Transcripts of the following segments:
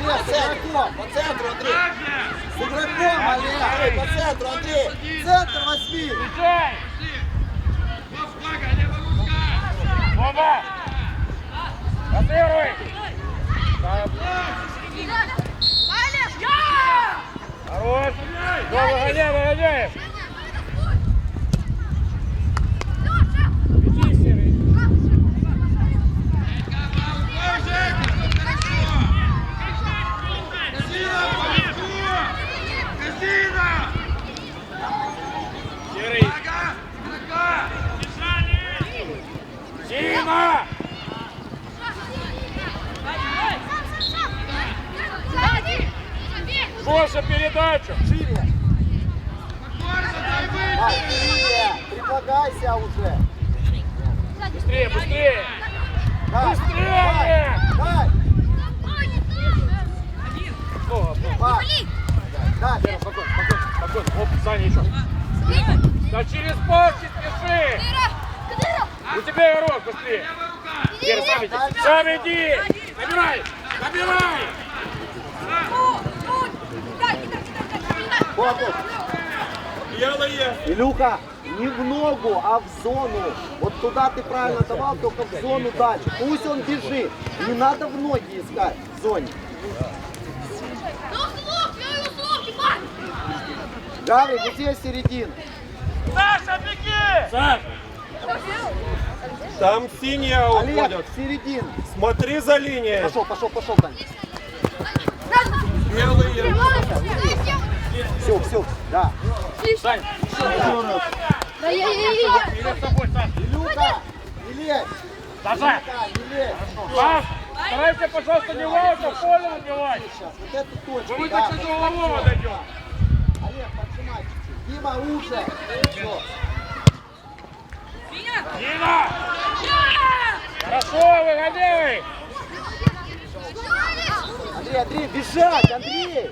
Олег, с игроком, по центру, Андрей. С игроком, Олег, по центру, Андрей. Центр возьми. Встречай! Флага, левая рука! Оба! Контролируй! Хорош! Да, выгоняй, выгоняй! Иди, Серый! Серый! Дима! Больше передачу! Шире. Быстрее. Предлагайся уже. Быстрее, быстрее! Дай, Быстрее! Дай, много. дай, дай. Вера, спокойно, спокойно, спокойно. Оп, Саня, еще. Да через не спеши! У тебя игрок, быстрее! Вера, сам иди! Сам иди! Набирай! Набирай! Илюха, не в ногу, а в зону. Вот туда ты правильно давал, только в зону дальше. Пусть он бежит. Не надо в ноги искать в зоне. Гаврик, где середина? Саша, беги! Саша! Там синяя Олег, уходят. середина. Смотри за линией. Пошел, пошел, пошел, Дань. Все, все, да. Сань, иди с тобой, Саша. Илюха, не лезь. Саша! Да, не лезь. Саш, старайся, пожалуйста, не в аут, а в поле набивать. Сейчас, вот эту точку. Мы да, так до углового дойдем. Олег, поджимай чуть-чуть. Дима, уже. Все. Дина! Хорошо, выгоняй! Андрей, Андрей, бежать, Андрей.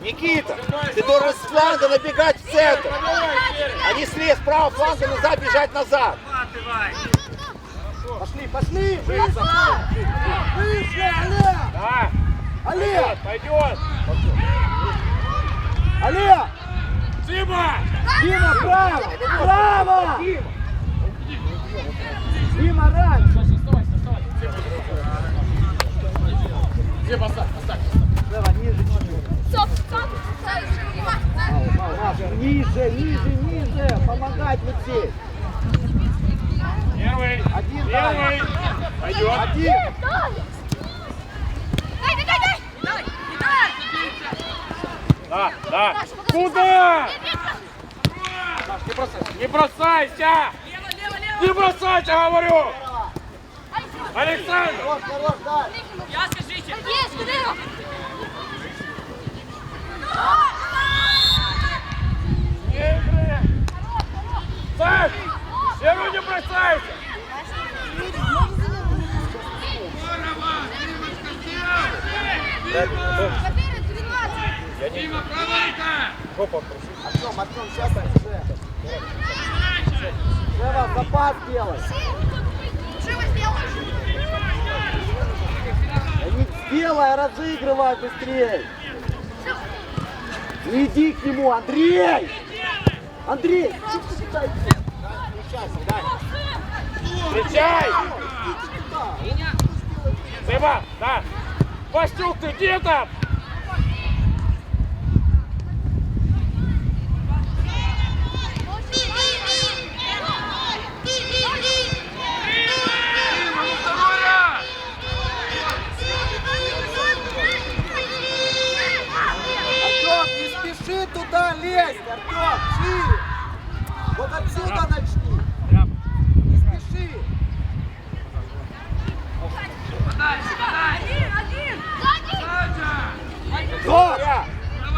Никита, ты должен с фланга набегать в центр. А не слез правого фланга назад, бежать назад. Пошли, пошли. Выше, Олег. Да, Олег, пойдет. Олег. Дима! Дима, право, право. Дима, Дима, поставь, поставь. Лево, ниже чуть-чуть. Мало, мало. Ниже, ниже, ниже. Помогать вот здесь. Первый, Один, первый. Пойдет. Один. Да, да. Куда? Не бросайся. Не бросайся! Не бросайся, говорю! Александр! Хорош, дай. Не игры! Сань! Серу не бросайся! Дима, рука! Артем, Артем, сейчас уже. Лево, запас делай. Да не сделай, разыгрывай быстрее. Иди к нему, Андрей! Андрей! Встречай! Дима, да! Вастюк, ты где там? Дима, ну второй раз! Артем, не спеши туда лезть, Артем, шире. Вот отсюда начни. Прямо. Не спеши. Подальше, подальше! Да!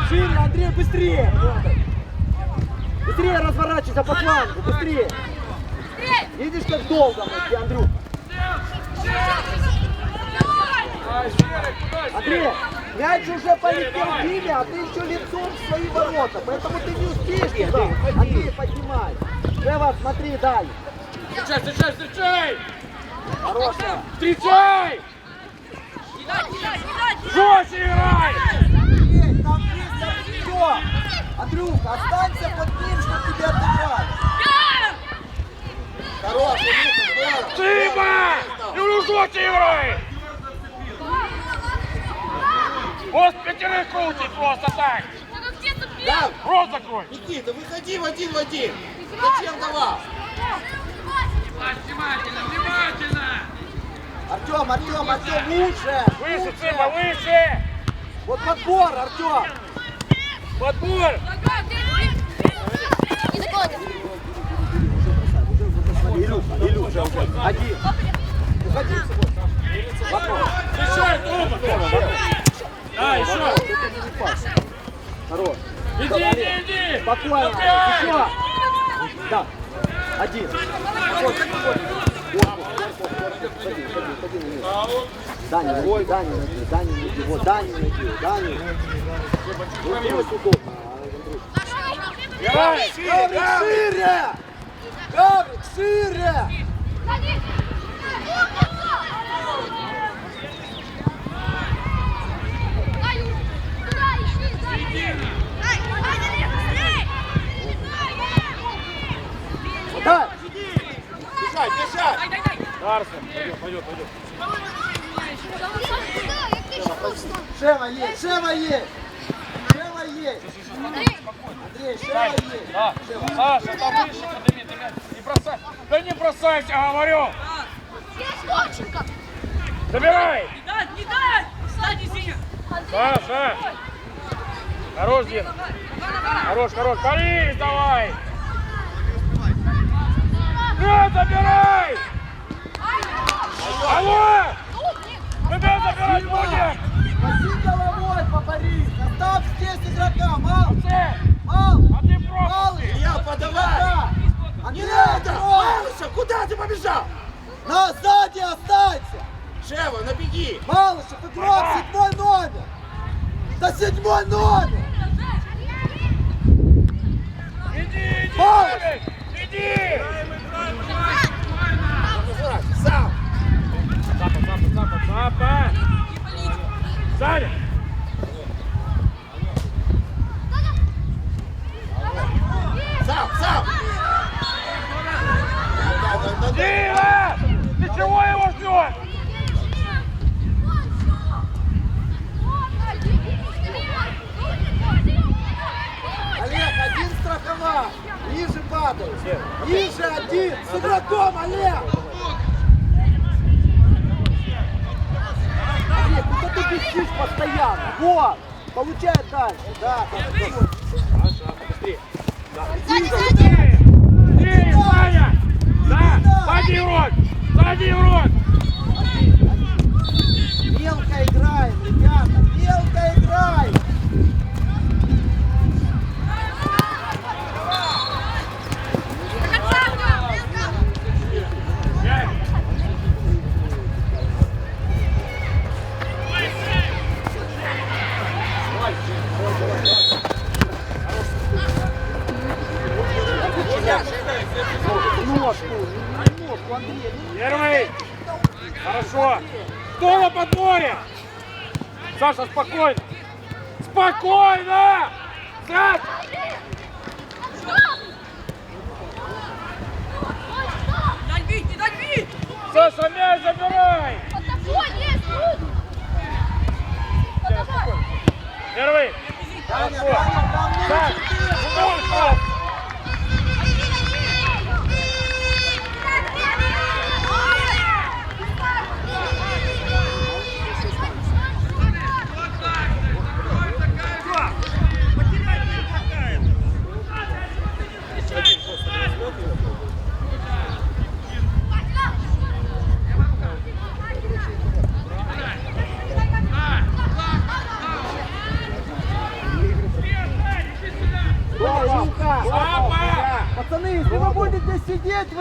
Шире, Андрей, быстрее! Быстрее разворачивайся по флангу, быстрее! Видишь, как долго Серый, куда, Андрей? Мяч уже полетел в Диме, а ты еще лицом в свои ворота, поэтому ты не успеешь туда. Андрей, поднимай. Лева, смотри, дай. Встречай, встречай, встречай! Хорошая. Встречай! Жестче играй! Там есть все. Андрюха, останься под ним, чтобы тебя отдыхали. Хороший. Сыма! Ну жестче играй! Вот пятерых крутит просто так! Да, Рот закрой! Никита, выходи в один в один. Зачем давал? Внимательно, внимательно. Артем, Артем, Артем, лучше. Выше, Сыма, выше! Вот подбор, Артем. Подбор! Илюша, Илюша, один. Уходи. Встречай, Тома! Да, еще! Хорош. Иди, иди, иди! Спокойно. Еще. Да. Один. Даня, найди, Даня, найди, Даня, найди, вот, Даня, найди, Даня. Вот удобно! Гаврик, шире! Гаврик, шире! Бежать, бежать. Дарсон, пойдет, пойдет, пойдет. Шева есть, Шева есть! Шева есть! Андрей, Шева есть! Да, Саша, там выше, подними, ты мяч. Не бросай. Да не бросайся, говорю. Забирай. Не дай, не дай. Сзади, Сеня. Саша. Хорош, Дин. Хорош, хорош. Борис, давай. Да, забирай. Алло. Да забирать будем. Ходи головой, Папарис! Оставь здесь игрока! Мал! Мал! А ты Мал! пропуск. Илья, подавай. Да! Не надо. Малыша, куда ты побежал? На сзади останься! Шева, набеги. Малышев, игрок, седьмой номер! Да седьмой номер! Иди, иди. Давид, иди. Олег, один страховал! Ниже падай! Ниже один! С игроком, Олег! Олег, ну ты бесишь постоянно! Вот! Получай дальше! Да, да, да. Саша, быстрее. Быстрее, Быстрее, Саня! Да, сзади урод! Сзади урод! Мелко играем, ребята! Мелко играем! Первый. Хорошо. Кто на подборе? Саша, спокойно. Спокойно! Саша!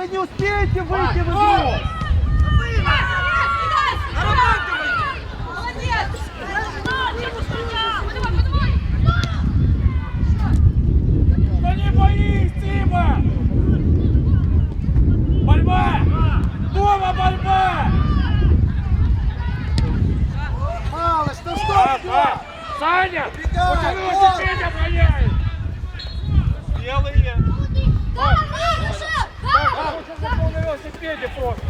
вы не успеете выйти в игру! Да не боись, Тима! Борьба! Дома борьба! Мало, ну что что? Папа! Саня! Убегай! Саня, Белые! Да, да, да, на велосипеде просто.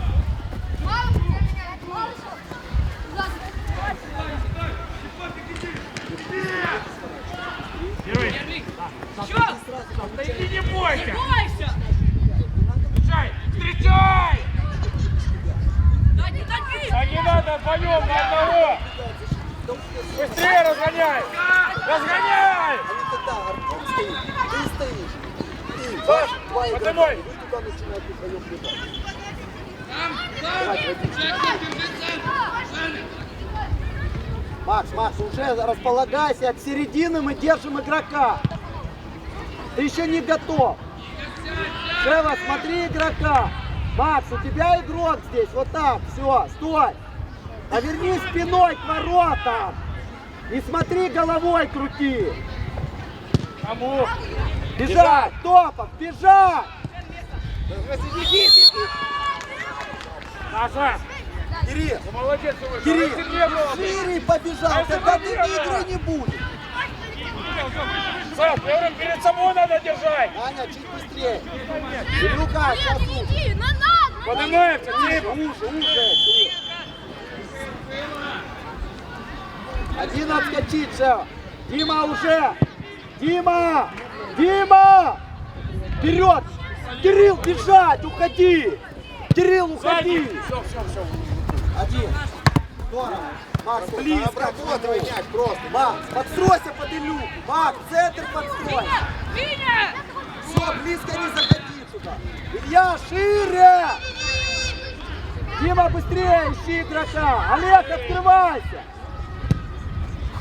Герой, Чё? да иди не бойся! Бойся! Встречай! Встречай! Да не дави! А не надо вдвоем на одного! Быстрее разгоняй! Разгоняй! Они тогда, Артем стоит, ты стоишь. Ты, Саш, два и туда вдвоем бежать. Макс, Макс, уже располагайся, к середине мы держим игрока. Ты еще не готов. Шева, смотри игрока. Макс, у тебя игрок здесь, вот так, все, стой. Поверни спиной к воротам. Не смотри головой крути. Кому? Бежать, Топов, бежать. Саша! Кирилл, Ну молодец, вышел. Кирилл, шире побежал, А тогда ты игры не будет. Саш, перед собой надо держать! Аня, чуть быстрее. Илюха, сейчас лучше. Поднимаемся, Уже, типа! уже, уже. Один отскочить, Шева. Дима уже. Дима! Дима! Вперед! Кирилл, бежать, уходи! Кирилл, уходи! Все, все, все. Один. Здорово. Макс, Близко, обрабатывай мяч просто. Макс, подстройся под Илюху. Макс, центр подстрой. Виня! Все, близко не заходи сюда. Илья, шире! Дима, быстрее ищи игрока. Олег, открывайся.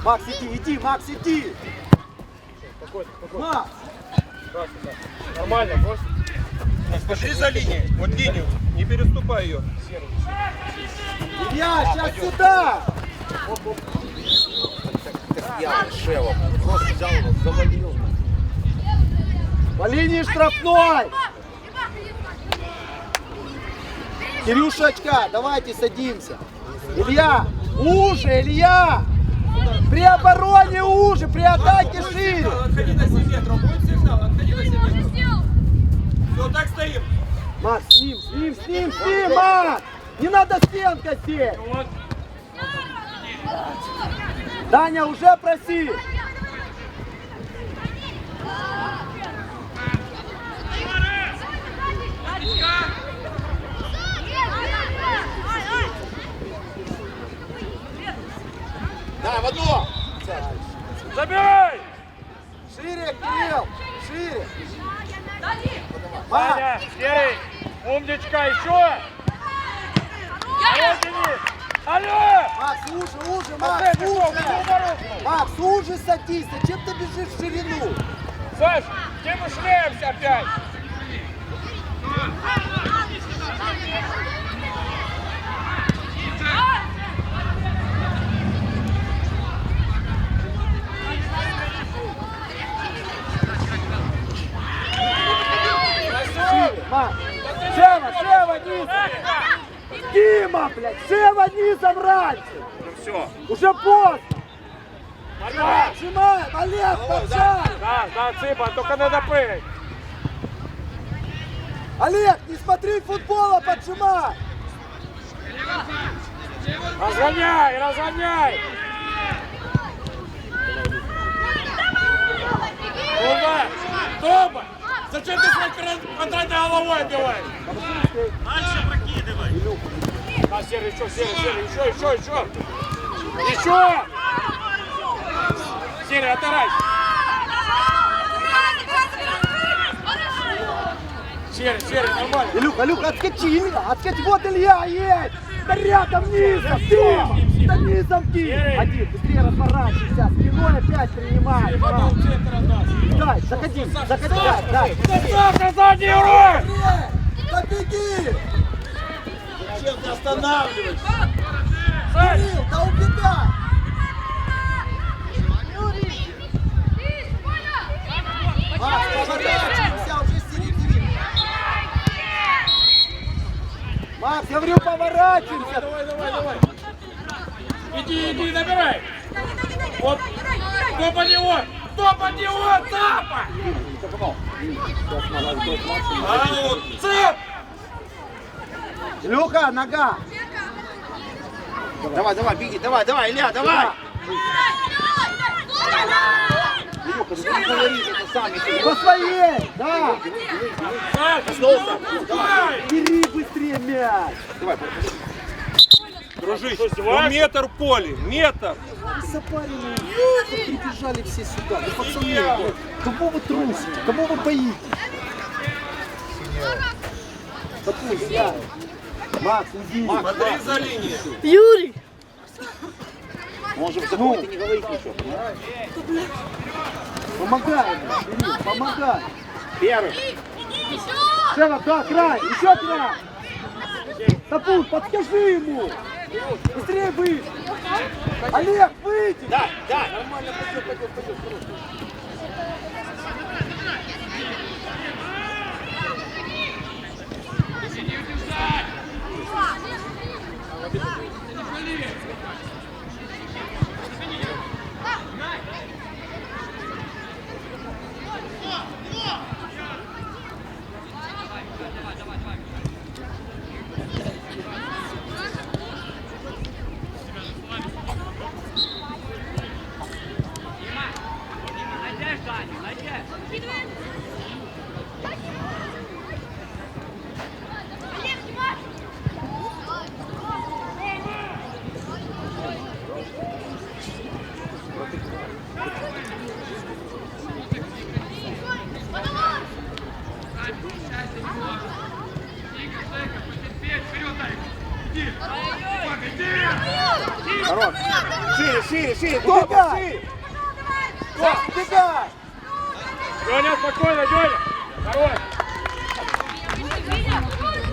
Макс, иди, иди, Макс, иди. Макс, Нормально, просто. Смотри за линией. Вот линию. Не переступай ее. Илья, сейчас сюда. Я Шева просто взял его, завалил. По линии штрафной. Кирюшечка, давайте садимся. Илья, уже, Илья. При обороне уже, при атаке шире. Отходи на 7 метров. Будет сигнал. Отходи на 7 метров. Все, так стоим. Макс, с ним, с ним, с ним, с ним, Макс! Не надо стенка сесть! Ну вот, Даня, уже проси! Да, в одно. забирай! Шире, Кирилл! Шире! Дали! Макс! Саня, Серый, умничка, еще! Алло, Денис! Алло! Макс, уже, уже, Макс, уже! Макс, уже садись! Зачем ты бежишь в ширину? Саш, где мы шляемся опять? Шире, Макс! Шева, Шева, низом! Дима, блядь! Шева, низом раньше! Ну все. Уже поздно! Отжимаем! Олег, поджай! Да, да, Цыпа, только надо прыгать. Олег, не смотри футбола, поджимай! Разгоняй, разгоняй! Тоба! Тоба! Зачем ты свой квадратной головой отбиваешь? Дальше прокидывай. Да, Серый, еще, Серый, Серый, еще, еще, еще. Еще! Серый, оторайся. Серый, Серый, нормально. Илюха, Илюха, отскочи, Илья, отскочи, вот Илья есть! Да рядом низом, Дима! Да низом Дима! Один, быстрее разворачивайся, спиной опять принимай! Дай, заходи, заходи, дай, дай! Назад, на задний урок! Да беги! Зачем ты останавливаешься? Сань, Кирилл, да убегай! Макс, поворачивайся уже с середины! Макс, я говорю, поворачивайся! давай, давай, давай. Иди, иди, набирай. Вот. Кто под него? Кто под него? Тапа! А ну, цеп! Илюха, нога. Давай, давай, беги, давай, давай, Илья, давай! Илюха, ну ты не говори, это сам иди. По своей, да. Так, Коснулся. давай! Бери быстрее мяч. Давай, Дружище, Ну, метр поля, метр. Запаренные, прибежали все сюда. Ну, пацаны, блядь, кого вы трусите? Кого вы боитесь? Да пусть, да. Макс, иди. Смотри за линией. Юрий! Же в закон, ты не говорит ничего? Помогай Кирилл, помогай. Первый. Шева, да, край, еще край. Топун, подскажи ему. Быстрее выйди. Олег, выйди. Да, да. Найдешь, Даня, найдешь. Хорош. Шире, шире, шире. Топа, шире. Бегай. Леня, спокойно, Леня! Хорош!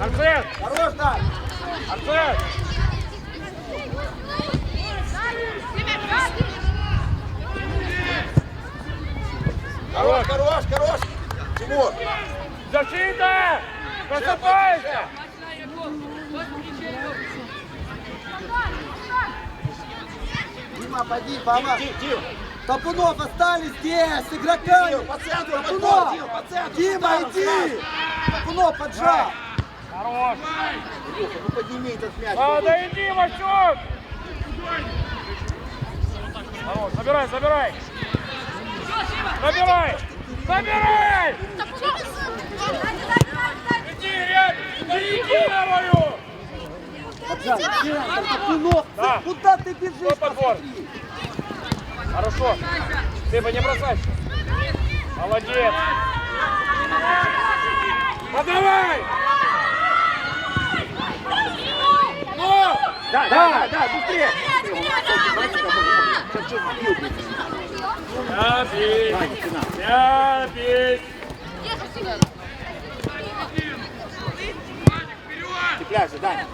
Арсен! Хорош, Дай. Арсен! Хорош, хорош, хорош. Тимур. Защита! Просыпайся! Дима, поди, Дим. Топунов остались здесь, с игроками. Дим, по центру, Топунов, Дим, по центру, Дима, иди. Топунов, поджал. Хорош! Ну подними этот мяч. Надо иди, Васек! Хорош, забирай, забирай! Забирай! Забирай! Иди! Да иди! Поджал. Топунов. Да. Куда ты бежишь? Кто подбор? посмотри. Хорошо. Ты бы не бросайся. Молодец. Подавай! Ну! Да, да, да, да, быстрее. Я бей! Цепляйся, Даня.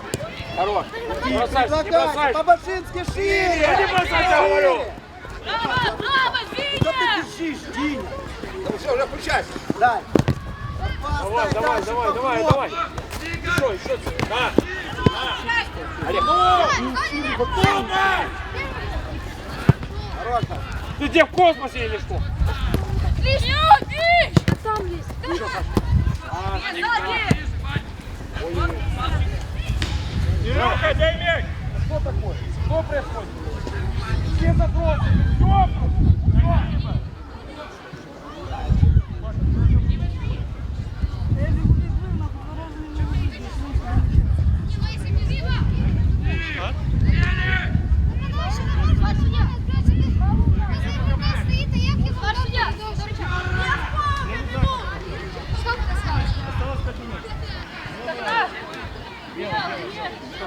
Хорош. Не бросайся, не бросайся! По-башински Я шире. не бросайся, говорю! Что ты бежишь, Диня? Включайся. Дай. Давай, давай, давай, давай, давай! Еще, еще! Да! Олег. Ну! Топай! Хорош. Ты где в космосе или что? Там есть. Серега, дай мяч! Что такое? Что происходит? Все забросы! Все!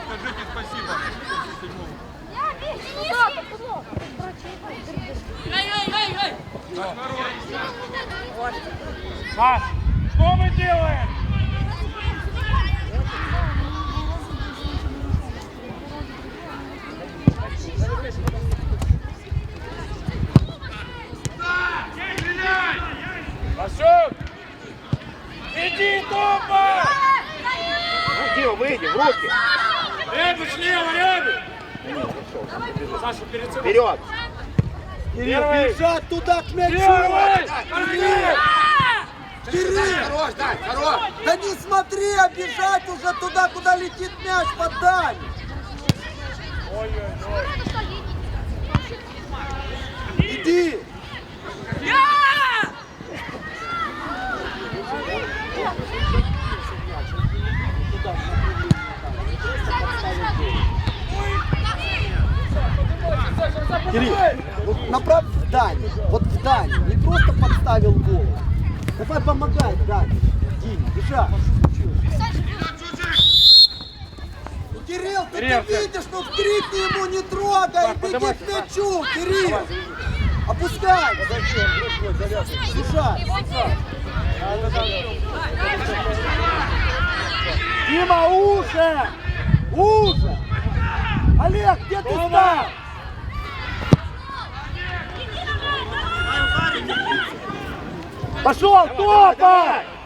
Скажите спасибо. Маш, что мы делаем? Васюк! Иди, Топа! Ну, Дима, выйди, в руки. Ребят, слева, ребят! Саша, перед собой. Вперед. Кирилл, Первый. бежать туда к мячу! Первый! Кирилл! Кирилл! Хорош, Дань, хорош! Да не смотри, а бежать уже туда, куда летит мяч, подай! Иди! Кирилл, вот направь в Дань, вот в Дань, не просто подставил голову. Давай помогай, Дань. Ну, Кирилл, ты, Кирилл, ты видишь, ну крикни ему, не трогай, Так, беги к мячу, Кирилл. Опускай. Бежать. Дима, уже! Уже! Олег, где ты стал? Пошел, топай!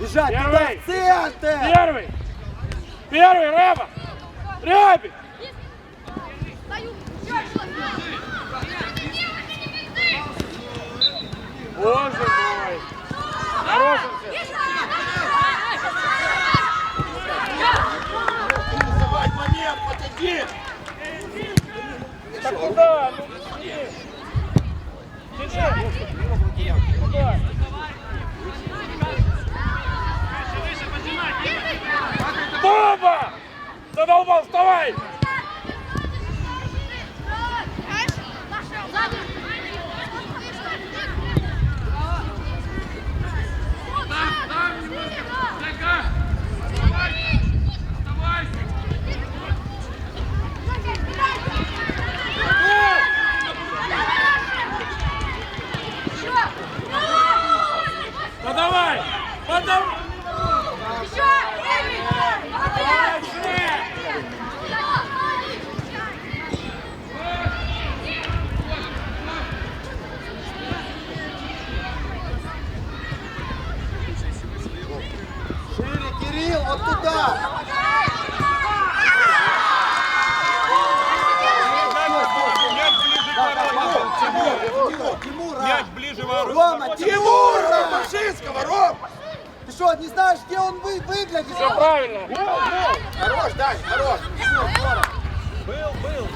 Бежать туда, в центр! Первый! Первый, Рэба! Рябик! Боже мой! Давай момент, подойди! Так куда? Ну, иди. Иди. Куда? Бомба! Задолбал, вставай! Подавай! Подавай! Шире, Кирилл, вот туда! Тимур, Мяч ближе ворот. Рома, Тимур! Ромашинского, Ром! Ты что, не знаешь, где он вы, выглядит? Все правильно! Хорош, Дань, хорош! Был, был.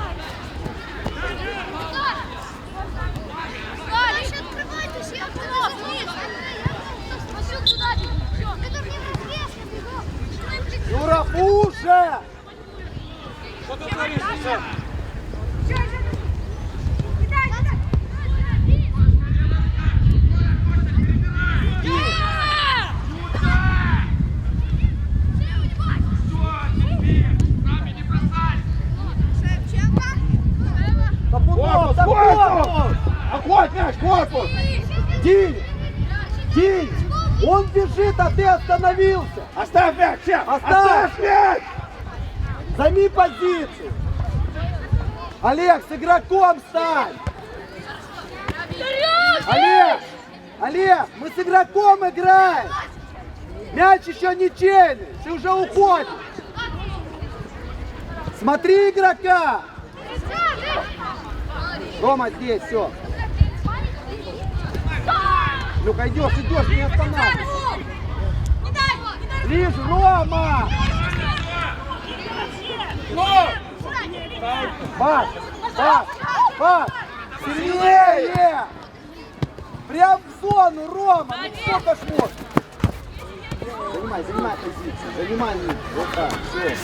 Юра, уже! Что ты творишь, Сань? Корпус! Охоть мяч, корпус! Динь! Динь! Он бежит, а ты остановился! Оставь мяч, шеф! Оставь! Оставь мяч! Займи позицию! Олег, с игроком стань! Олег! Олег, мы с игроком играем! Мяч еще не чейный, ты уже уходишь! Смотри игрока! Рома здесь, все. Люка, идешь, идешь, не останавливайся. Ближе, Рома! Пас, пас, пас! Сильнее! Прям в зону, Рома! Ну ж можно? Занимай, занимай позицию, занимай. Вот так, все.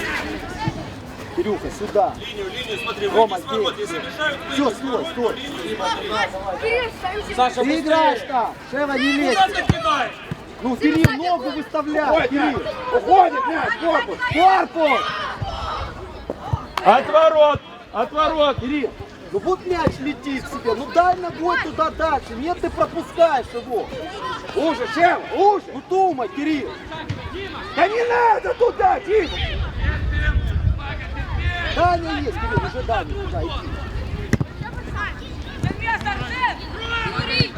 Кирюха, сюда. Линию, линию, смотри, Рома, выйди здесь, Если мешают, Все, стой, стой. Саша, Ты играешь там, Шева не лезь. Куда ты кидаешь? Ну, Кирилл, ногу выставляй! Кирилл. Уходит мяч, корпус! Корпус! От ворот! От ворот! Кирилл, ну вот мяч летит себе, ну дай ногой туда дальше. Нет, ты пропускаешь его. Уже, шеф, уже! Ну думай, Кирилл. Да не надо туда, Дима! Даня есть, Кирилл, уже Даня, туда иди. Юрий!